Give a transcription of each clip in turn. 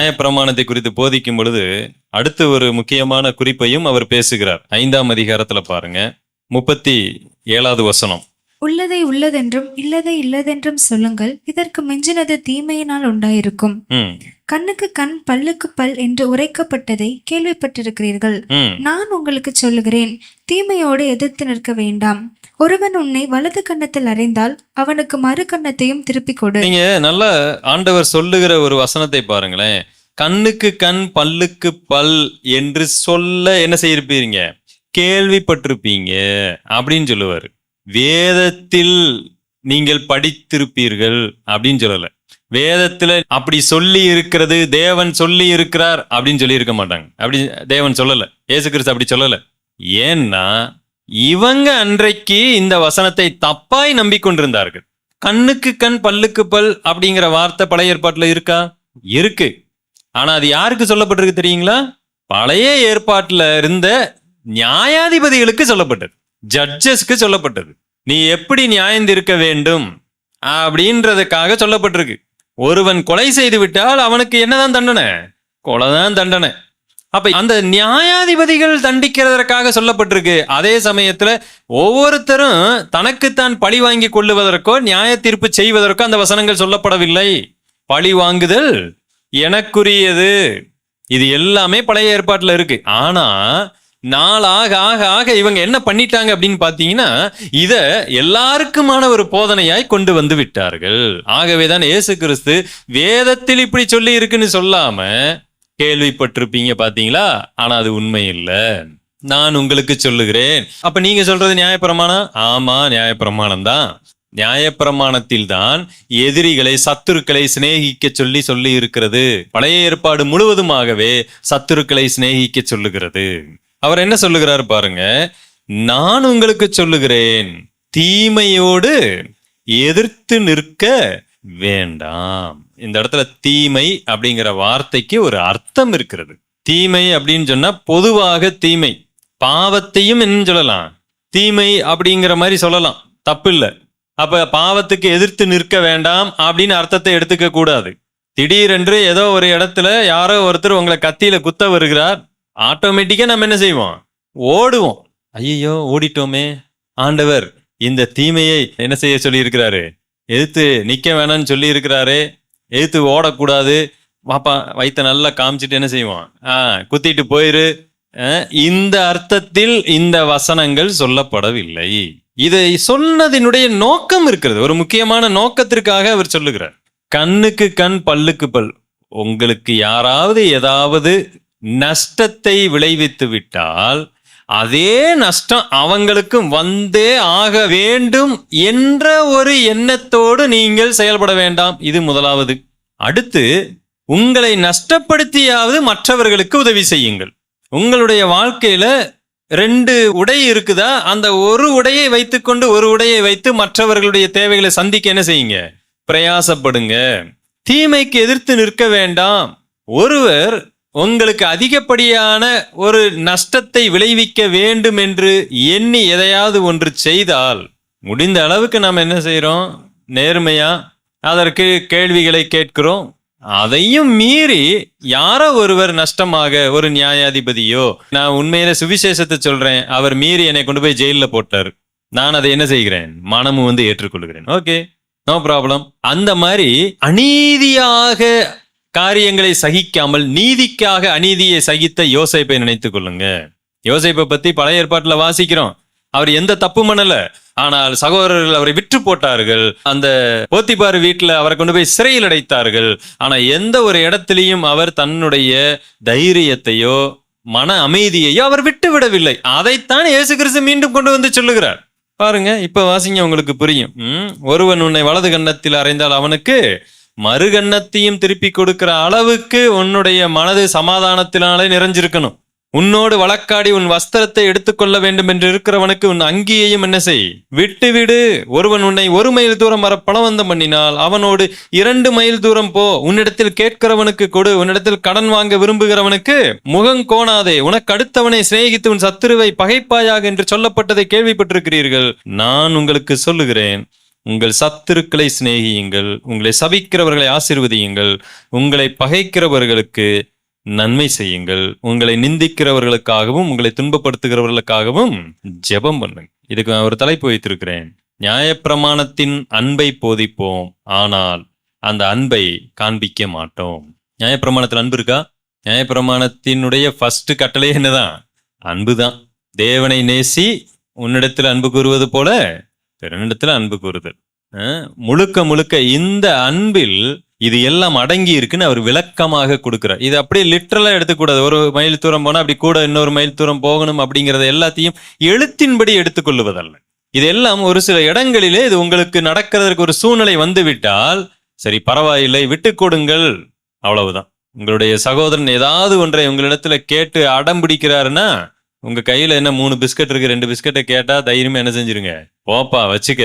நியாயப்பிரமாணத்தை குறித்து போதிக்கும் பொழுது அடுத்து ஒரு முக்கியமான குறிப்பையும் அவர் பேசுகிறார். ஐந்தாம் அதிகாரத்துல பாருங்க. முப்பத்தி ஏழாவது வசனம். உள்ளதை உள்ளதென்றும் இல்லதை இல்லதென்றும் சொல்லுங்கள். இதற்கு மிஞ்சினது தீமையினால் உண்டாயிருக்கும். கண்ணுக்கு கண் பல்லுக்கு பல் என்று உரைக்கப்பட்டதை கேள்விப்பட்டிருக்கிறீர்கள். நான் உங்களுக்கு சொல்லுகிறேன் தீமையோடு எதிர்த்து நிற்க வேண்டாம். ஒருவன் உன்னை வலது கன்னத்தில் அறைந்தால் அவனுக்கு மறு கன்னத்தையும் திருப்பிக் கொடு. நீங்க நல்ல ஆண்டவர் சொல்லுகிற ஒரு வசனத்தை பாருங்களேன். கண்ணுக்கு கண் பல்லுக்கு பல் என்று சொல்ல என்ன செய்யிருப்பீங்க? கேள்விப்பட்டிருப்பீங்க அப்படின்னு சொல்லுவாரு. வேதத்தில் நீங்கள் படித்திருப்பீர்கள் அப்படின்னு சொல்லலை. வேதத்துல அப்படி சொல்லி இருக்கிறது தேவன் சொல்லி இருக்கிறார் அப்படின்னு சொல்லி இருக்க மாட்டாங்க. அப்படி தேவன் சொல்லல. இயேசு கிறிஸ்து அப்படி சொல்லல. ஏன்னா இவங்க அன்றைக்கு இந்த வசனத்தை தப்பாய் நம்பிக்கொண்டிருந்தார்கள். கண்ணுக்கு கண் பல்லுக்கு பல் அப்படிங்கிற வார்த்தை பழைய ஏற்பாட்டுல இருக்கா? இருக்கு. ஆனா அது யாருக்கு சொல்லப்பட்டிருக்கு தெரியுங்களா? பழைய ஏற்பாட்டுல இருந்த நியாயாதிபதிகளுக்கு சொல்லப்பட்டது. ஜட்ஜஸ்க்கு சொல்லப்பட்டது நீ எப்படி நியாயம் வேண்டும்? அப்படின்றதுக்காக சொல்லப்பட்டிருக்கு. ஒருவன் கொலை செய்து விட்டால் அவனுக்கு என்னதான் தண்டனை? கொலைதான் தண்டனை. அப்ப அந்த நியாயாதிபதிகள் தண்டிக்கிறதற்காக சொல்லப்பட்டிருக்கு. அதே சமயத்துல ஒவ்வொருத்தரும் தனக்குத்தான் பழி வாங்கி கொள்ளுவதற்கோ நியாய தீர்ப்பு செய்வதற்கோ அந்த வசனங்கள் சொல்லப்படவில்லை. பழி வாங்குதல் எனக்குரியது. இது எல்லாமே பழைய ஏற்பாட்டில் இருக்கு. ஆனா நாள் ஆக ஆக ஆக இவங்க என்ன பண்ணிட்டாங்க அப்படின்னு பார்த்தீங்கன்னா இதை எல்லாருக்குமான ஒரு போதனையாய் கொண்டு வந்து விட்டார்கள். ஆகவே தான் இயேசு கிறிஸ்து வேதத்தில் இப்படி சொல்லி இருக்குன்னு சொல்லாம கேள்விப்பட்டிருப்பீங்க பார்த்தீங்களா? ஆனா அது உண்மை இல்லை. நான் உங்களுக்கு சொல்லுகிறேன். அப்ப நீங்க சொல்றது நியாயப்பிரமாணம்? ஆமா நியாயப்பிரமாணம் தான் நியாயப்பிரமாணத்தில் தான் எதிரிகளை சத்துருக்களை சிநேகிக்க சொல்லி சொல்லி இருக்கிறது. பழைய ஏற்பாடு முழுவதுமாகவே சத்துருக்களை சிநேகிக்க சொல்லுகிறது. அவர் என்ன சொல்லுகிறார் பாருங்க நான் உங்களுக்கு சொல்லுகிறேன் தீமையோடு எதிர்த்து நிற்க வேண்டாம். இந்த இடத்துல தீமை அப்படிங்கிற வார்த்தைக்கு ஒரு அர்த்தம் இருக்கிறது. தீமை அப்படின்னு சொன்னா பொதுவாக தீமை. பாவத்தையும் என்ன சொல்லலாம். தீமை அப்படிங்கிற மாதிரி சொல்லலாம். தப்பு இல்லை. அப்ப பாவத்துக்கு எதிர்த்து நிற்க வேண்டாம் அப்படின்னு அர்த்தத்தை எடுத்துக்க கூடாது. திடீரென்று ஏதோ ஒரு இடத்துல யாரோ ஒருத்தர் உங்களை கத்தியில குத்த வருகிறார். ஆட்டோமேட்டிக்காக நம்ம என்ன செய்வோம்? ஓடுவோம். ஐயோ ஓடிட்டோமே. ஆண்டவர் இந்த தீமையை என்ன செய்ய சொல்லி இருக்கிறாரு எதிர்த்து நிற்க வேணாம்னு சொல்லி இருக்கிறாரு எதிர்த்து ஓடக்கூடாது. பாப்பா வயித்தை நல்லா காமிச்சிட்டு என்ன செய்வோம்? ஆ குத்திட்டு போயிரு. இந்த அர்த்தத்தில் இந்த வசனங்கள் சொல்லப்படவில்லை. இதை சொன்னதினுடைய நோக்கம் இருக்கிறது. ஒரு முக்கியமான நோக்கத்திற்காக அவர் சொல்லுகிறார். கண்ணுக்கு கண் பல்லுக்கு பல். உங்களுக்கு யாராவது ஏதாவது நஷ்டத்தை விளைவித்து விட்டால் அதே நஷ்டம் அவங்களுக்கும் வந்தே ஆக வேண்டும் என்ற ஒரு எண்ணத்தோடு நீங்கள் செயல்பட வேண்டாம். இது முதலாவது. அடுத்து உங்களை நஷ்டப்படுத்தியாவது மற்றவர்களுக்கு உதவி செய்யுங்கள். உங்களுடைய வாழ்க்கையில ரெண்டு உடை இருக்குதா? அந்த ஒரு உடையை வைத்துக்கொண்டு ஒரு உடையை வைத்து மற்றவர்களுடைய தேவைகளை சந்திக்க என்ன செய்யுங்க? பிரயாசப்படுங்க. தீமைக்கு எதிர்த்து நிற்க வேண்டாம். ஒருவர் உங்களுக்கு அதிகப்படியான ஒரு நஷ்டத்தை விளைவிக்க வேண்டும் என்று எண்ணி எதையாவது ஒன்று செய்தால் முடிந்த அளவுக்கு நாம் என்ன செய்கிறோம்? நேர்மையா அதற்கு கேள்விகளை கேட்கிறோம். அதையும் மீறி யாரோ ஒருவர் நஷ்டமாக ஒரு நியாயாதிபதியோ நான் உண்மையில சுவிசேஷத்தை சொல்றேன் அவர் மீறி என்னை கொண்டு போய் ஜெயிலில் போட்டார். நான் அதை என்ன செய்கிறேன்? மனமும் வந்து ஏற்றுக்கொள்கிறேன். Okay no problem. அந்த மாதிரி அநீதியாக காரியங்களை சகிக்காமல் நீதிக்காக அநீதியை சகித்த யோசைப்பை நினைத்துக் கொள்ளுங்க. யோசைப்பை பத்தி பழைய ஏற்பாட்டுல வாசிக்கிறோம். அவர் எந்த தப்பு பண்ணல. ஆனால் சகோதரர்கள் அவரை விற்று போட்டார்கள். அந்த போத்திபார் வீட்டில் அவரை கொண்டு போய் சிறையில் அடைத்தார்கள். ஆனால் எந்த ஒரு இடத்திலையும் அவர் தன்னுடைய தைரியத்தையோ மன அமைதியையோ அவர் விட்டு விடவில்லை. அதைத்தான் இயேசு கிறிஸ்து மீண்டும் கொண்டு வந்து சொல்லுகிறார். பாருங்க இப்ப வாசிங்க உங்களுக்கு புரியும். ம், ஒருவன் உன்னை வலது கன்னத்தில் அறைந்தால் அவனுக்கு மறுகன்னத்தையும் திருப்பி கொடுக்கிற அளவுக்கு உன்னுடைய மனது சமாதானத்தினாலே நிறைஞ்சிருக்கணும். உன்னோடு வழக்காடி உன் வஸ்திரத்தை எடுத்துக்கொள்ள வேண்டும் என்று இருக்கிறவனுக்கு உன் அங்கியையும் என்ன செய்? விட்டுவிடு. ஒருவன் உன்னை ஒரு மைல் தூரம் வர பலவந்தம் பண்ணினால் அவனோடு இரண்டு மைல் தூரம் போ. உன்னிடத்தில் கேட்கிறவனுக்கு கொடு. உன்னிடத்தில் கடன் வாங்க விரும்புகிறவனுக்கு முகம் கோணாதே. உனக்கு அடுத்தவனை சிநேகித்து உன் சத்துருவை பகைப்பாயாக என்று சொல்லப்பட்டதை கேள்விப்பட்டிருக்கிறீர்கள். நான் உங்களுக்கு சொல்லுகிறேன். உங்கள் சத்துருக்களை சிநேகியுங்கள் உங்களை சபிக்கிறவர்களை ஆசீர்வதியுங்கள் உங்களை பகைக்கிறவர்களுக்கு நன்மை செய்யுங்கள் உங்களை நிந்திக்கிறவர்களுக்காகவும் உங்களை துன்பப்படுத்துகிறவர்களுக்காகவும் ஜெபம் பண்ணுங்க. இதுக்கு நான் ஒரு தலைப்பு வைத்திருக்கிறேன். நியாயப்பிரமாணத்தின் அன்பை போதிப்போம் ஆனால் அந்த அன்பை காண்பிக்க மாட்டோம். நியாயப்பிரமாணத்தில் அன்பு இருக்கா? நியாயப்பிரமாணத்தினுடைய ஃபர்ஸ்ட் கட்டளை என்னதான்? அன்புதான். தேவனை நேசி உன்னிடத்தில் அன்பு கூறுவது போல பிறனிடத்தில் அன்பு கூறுதல். முழுக்க முழுக்க இந்த அன்பில் இது எல்லாம் அடங்கி இருக்குன்னு அவர் விளக்கமாக கொடுக்குறார். இது அப்படியே லிட்ரலாக எடுத்துக்கூடாது. ஒரு மைல் தூரம் போனால் அப்படி கூட இன்னொரு மைல் தூரம் போகணும் அப்படிங்கிறத எல்லாத்தையும் எழுத்தின்படி எடுத்துக்கொள்ளுவதல்ல இதெல்லாம் ஒரு சில இடங்களிலே இது உங்களுக்கு நடக்கிறதுக்கு ஒரு சூழ்நிலை வந்துவிட்டால் சரி பரவாயில்லை விட்டு கொடுங்கள். அவ்வளவுதான். உங்களுடைய சகோதரன் ஏதாவது ஒன்றை உங்களிடத்துல கேட்டு அடம் பிடிக்கிறாருன்னா உங்கள் கையில் என்ன மூணு பிஸ்கட் இருக்குது ரெண்டு பிஸ்கட்டை கேட்டால் தைரியமாக என்ன செஞ்சிருங்க? போப்பா வச்சுக்க.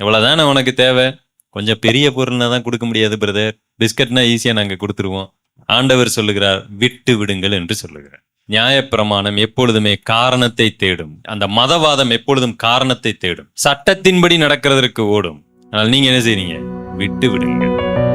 இவ்வளோதானே உனக்கு தேவை? கொஞ்சம் பெரிய பொருள்னா தான் கொடுக்க முடியாது பிரதர் பிஸ்கட்னா ஈஸியாக நாங்கள் கொடுத்துருவோம். ஆண்டவர் சொல்லுகிறார் விட்டு விடுங்கள் என்று சொல்லுகிறார். நியாயப்பிரமாணம் எப்பொழுதுமே காரணத்தை தேடும். அந்த மதவாதம் எப்பொழுதும் காரணத்தை தேடும். சட்டத்தின்படி நடக்கிறதற்கு ஓடும். ஆனால் நீங்க என்ன செய்றீங்க? விட்டு விடுங்கள்.